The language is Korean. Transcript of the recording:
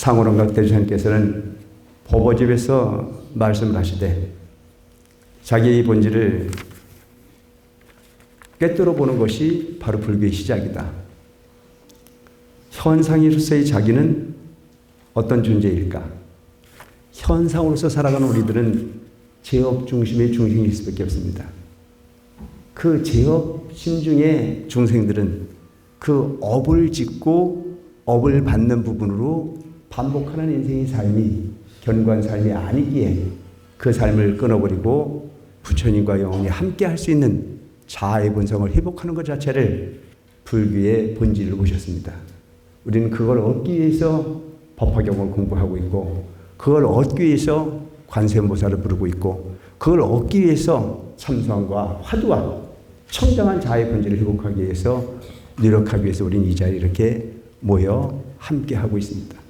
상호론각 대주사님께서는 법어집에서 말씀을 하시되 자기의 본질을 꿰뚫어 보는 것이 바로 불교의 시작이다. 현상으로서의 자기는 어떤 존재일까? 현상으로서 살아가는 우리들은 제업 중심의 중생일 수밖에 없습니다. 그 제업 심중의 중생들은 그 업을 짓고 업을 받는 부분으로 반복하는 인생의 삶이 견고한 삶이 아니기에 그 삶을 끊어버리고 부처님과 영원히 함께 할 수 있는 자아의 본성을 회복하는 것 자체를 불교의 본질을 보셨습니다. 우리는 그걸 얻기 위해서 법화경을 공부하고 있고 그걸 얻기 위해서 관세음보살을 부르고 있고 그걸 얻기 위해서 참선과 화두와 청정한 자아의 본질을 회복하기 위해서 노력하기 위해서 우리는 이 자리에 이렇게 모여 함께 하고 있습니다.